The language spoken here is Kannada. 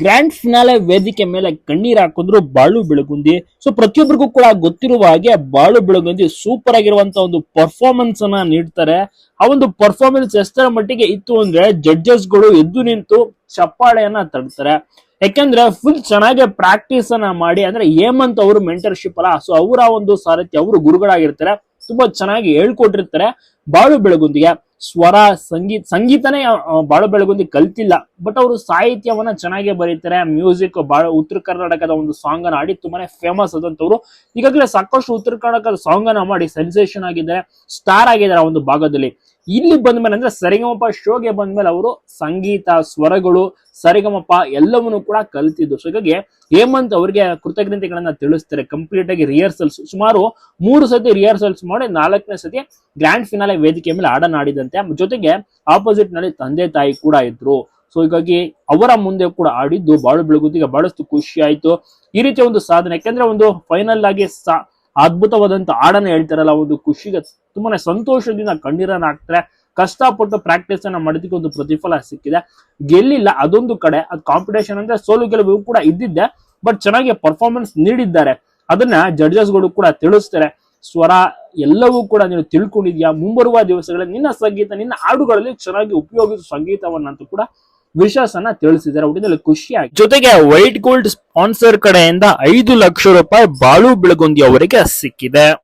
ಗ್ರ್ಯಾಂಡ್ ಫಿನಾಲೆ ವೇದಿಕೆ ಮೇಲೆ ಕಣ್ಣೀರ್ ಹಾಕಿದ್ರು ಬಾಳು ಬೆಳಗುಂದಿ. ಸೊ ಪ್ರತಿಯೊಬ್ಬರಿಗೂ ಕೂಡ ಗೊತ್ತಿರುವ ಹಾಗೆ ಬಾಳು ಬೆಳಗುಂದಿ ಸೂಪರ್ ಆಗಿರುವಂತ ಒಂದು ಪರ್ಫಾರ್ಮೆನ್ಸ್ ಅನ್ನ ನೀಡ್ತಾರೆ. ಆ ಒಂದು ಪರ್ಫಾರ್ಮೆನ್ಸ್ ಎಷ್ಟರ ಮಟ್ಟಿಗೆ ಇತ್ತು ಅಂದ್ರೆ ಜಡ್ಜಸ್ಗಳು ಎದ್ದು ನಿಂತು ಚಪ್ಪಾಳೆಯನ್ನ ತಡ್ತಾರೆ. ಯಾಕೆಂದ್ರೆ ಫುಲ್ ಚೆನ್ನಾಗಿ ಪ್ರಾಕ್ಟೀಸ್ ಅನ್ನ ಮಾಡಿ, ಅಂದ್ರೆ ಹೇಮಂತ್ ಅವರು ಮೆಂಟರ್ಶಿಪ್ ಅಲ್ಲ ಸೊ ಅವರ ಒಂದು ಸಾರಥ್ಯ ಅವರು ಗುರುಗಳಾಗಿರ್ತಾರೆ. ತುಂಬಾ ಚೆನ್ನಾಗಿ ಹೇಳ್ಕೊಟ್ಟಿರ್ತಾರೆ ಬಾಳು ಬೆಳಗುಂದಿಗೆ. ಸ್ವರ ಸಂಗೀತ ಸಂಗೀತನೇ ಆ, ಬೆಳಗೊಂದು ಕಲ್ತಿಲ್ಲ. ಬಟ್ ಅವರು ಸಾಹಿತ್ಯವನ್ನ ಚೆನ್ನಾಗಿ ಬರೀತಾರೆ. ಮ್ಯೂಸಿಕ್ ಬಾಳ ಉತ್ತರ ಕರ್ನಾಟಕದ ಒಂದು ಸಾಂಗ್ ಅನ್ನ ಆಡಿ ತುಂಬಾನೇ ಫೇಮಸ್ ಆದಂತವ್ರು ಈಗಾಗಲೇ ಸಾಕಷ್ಟು ಉತ್ತರ ಕರ್ನಾಟಕದ ಸಾಂಗ್ ಅನ್ನ ಮಾಡಿ ಸೆನ್ಸೇಷನ್ ಆಗಿದ್ದಾರೆ ಸ್ಟಾರ್ ಆಗಿದ್ದಾರೆ ಆ ಒಂದು ಭಾಗದಲ್ಲಿ. ಇಲ್ಲಿ ಬಂದ್ಮೇಲೆ ಅಂದ್ರೆ ಸರಿಗಮಪ ಶೋಗೆ ಬಂದ್ಮೇಲೆ ಅವರು ಸಂಗೀತ ಸ್ವರಗಳು ಸರಿಗಮಪ ಎಲ್ಲವನ್ನು ಕೂಡ ಕಲ್ತಿದ್ದು ಸೊ ಹೀಗಾಗಿ ಹೇಮಂತ್ ಅವರಿಗೆ ಕೃತಜ್ಞತೆಗಳನ್ನ ತಿಳಿಸ್ತಾರೆ. ಕಂಪ್ಲೀಟ್ ಆಗಿ ರಿಹರ್ಸಲ್ಸ್ ಸುಮಾರು ಮೂರು ಸತಿ ರಿಹರ್ಸಲ್ಸ್ ಮಾಡಿ ನಾಲ್ಕನೇ ಸತಿ ಗ್ರ್ಯಾಂಡ್ ಫಿನಾಲೆ ವೇದಿಕೆ ಮೇಲೆ ಹಾಡನ್ನ ಆಡಿದಂತೆ ಜೊತೆಗೆ ಆಪೋಸಿಟ್ನಲ್ಲಿ ತಂದೆ ತಾಯಿ ಕೂಡ ಇದ್ರು. ಸೊ ಹೀಗಾಗಿ ಅವರ ಮುಂದೆ ಕೂಡ ಆಡಿದ್ದು ಬಾಳು ಬೆಳಗುತ್ತಿಗೆ ಬಹಳಷ್ಟು ಖುಷಿ ಆಯ್ತು. ಈ ರೀತಿಯ ಒಂದು ಸಾಧನೆ, ಯಾಕೆಂದ್ರೆ ಒಂದು ಫೈನಲ್ ಆಗಿ ಅದ್ಭುತವಾದಂತ ಹಾಡನ್ನ ಹೇಳ್ತಾರಲ್ಲ, ಒಂದು ಖುಷಿಗೆ ತುಂಬಾನೇ ಸಂತೋಷದಿಂದ ಕಣ್ಣೀರನ್ನ ಹಾಕ್ತಾರೆ. ಕಷ್ಟಪಟ್ಟು ಪ್ರಾಕ್ಟೀಸ್ ಅನ್ನ ಮಾಡಿದಕ್ಕೆ ಒಂದು ಪ್ರತಿಫಲ ಸಿಕ್ಕಿದೆ. ಗೆಲ್ಲಿಲ್ಲ ಅದೊಂದು ಕಡೆ, ಅದು ಕಾಂಪಿಟೇಷನ್ ಅಂದ್ರೆ ಸೋಲು ಗೆಲುವು ಕೂಡ ಇದ್ದಿದ್ದೆ ಬಟ್ ಚೆನ್ನಾಗಿ ಪರ್ಫಾರ್ಮೆನ್ಸ್ ನೀಡಿದ್ದಾರೆ. ಅದನ್ನ ಜಡ್ಜಸ್ಗಳು ಕೂಡ ತಿಳಿಸ್ತಾರೆ. ಸ್ವರ ಎಲ್ಲವೂ ಕೂಡ ನೀನು ತಿಳ್ಕೊಂಡಿದ್ಯಾ? ಮುಂಬರುವ ದಿವಸಗಳಲ್ಲಿ ನಿನ್ನ ಸಂಗೀತ, ನಿನ್ನ ಹಾಡುಗಳಲ್ಲಿ ಚೆನ್ನಾಗಿ ಉಪಯೋಗಿಸುವ ಸಂಗೀತವನ್ನಂತೂ ಕೂಡ ವಿಶ್ವಾಸನ ತಿಳಿಸಿದ್ದಾರೆ. ಒಟ್ಟಿನಲ್ಲಿ ಖುಷಿ ಆಗಿ ಜೊತೆಗೆ ವೈಟ್ ಗೋಲ್ಡ್ ಸ್ಪಾನ್ಸರ್ ಕಡೆಯಿಂದ ಐದು ಲಕ್ಷ ರೂಪಾಯಿ ಬಾಳು ಬೆಳಗುಂದಿ ಅವರಿಗೆ ಸಿಕ್ಕಿದೆ.